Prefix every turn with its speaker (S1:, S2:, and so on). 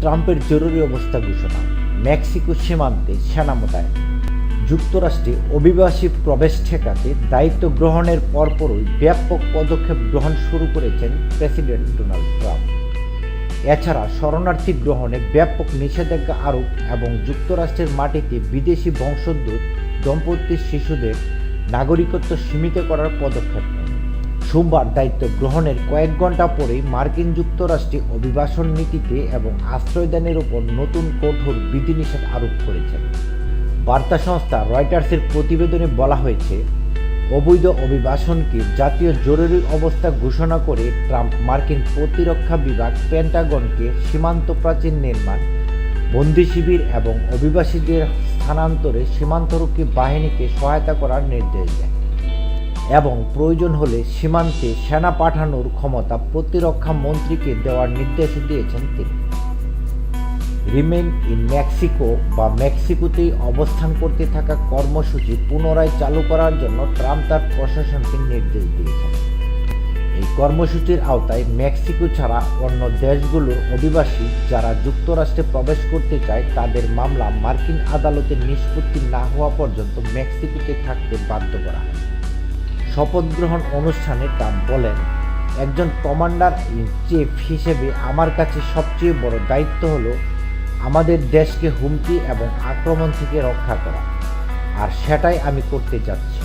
S1: ট্রাম্পের জরুরি অবস্থা ঘোষণা, মেক্সিকো সীমান্তে সেনা মোতায়েন যুক্তরাষ্ট্রে অভিবাসী প্রবেশ ঠেকাতে দায়িত্ব গ্রহণের পরপরই ব্যাপক পদক্ষেপ গ্রহণ শুরু করেছেন প্রেসিডেন্ট ডোনাল্ড ট্রাম্প। এছাড়া শরণার্থী গ্রহণে ব্যাপক নিষেধাজ্ঞা আরোপ এবং যুক্তরাষ্ট্রের মাটিতে বিদেশি বংশোদ্ভূত দম্পতির শিশুদের নাগরিকত্ব সীমিত করার পদক্ষেপ নেন। সোমবার দায়িত্ব গ্রহণের কয়েক ঘণ্টা পরেই মার্কিন যুক্তরাষ্ট্রে অভিবাসন নীতিতে এবং আশ্রয়দানের উপর নতুন কঠোর বিধিনিষেধ আরোপ করেছেন। বার্তা সংস্থা রয়টার্সের প্রতিবেদনে বলা হয়েছে, অবৈধ অভিবাসনকে জাতীয় জরুরি অবস্থা ঘোষণা করে ট্রাম্প মার্কিন প্রতিরক্ষা বিভাগ পেন্টাগনকে সীমান্ত প্রাচীর নির্মাণ, বন্দি শিবির এবং অভিবাসীদের স্থানান্তরে সীমান্তরক্ষী বাহিনীকে সহায়তা করার নির্দেশ দেয়। এবং প্রয়োজন হলে সীমান্তে সেনা পাঠানোর ক্ষমতা প্রতিরক্ষা মন্ত্রীকে দেওয়ার নির্দেশ দিয়েছেন তিনি। রিমেন ইন মেক্সিকো বা মেক্সিকোতেই অবস্থান করতে থাকা কর্মসূচি পুনরায় চালু করার জন্য ট্রাম্প তার প্রশাসনকে নির্দেশ দিয়েছেন। এই কর্মসূচির আওতায় মেক্সিকো ছাড়া অন্য দেশগুলোর অধিবাসী যারা যুক্তরাষ্ট্রে প্রবেশ করতে চায়, তাদের মামলা মার্কিন আদালতে নিষ্পত্তি না হওয়া পর্যন্ত মেক্সিকোতে থাকতে বাধ্য করা হয়। শপথ গ্রহণ অনুষ্ঠানে ট্রাম্প বলেন, একজন কমান্ডার ইন চিফ হিসেবে আমার কাছে সবচেয়ে বড় দায়িত্ব হলো আমাদের দেশকে হুমকি এবং আক্রমণ থেকে রক্ষা করা। আর সেটাই আমি করতে যাচ্ছি।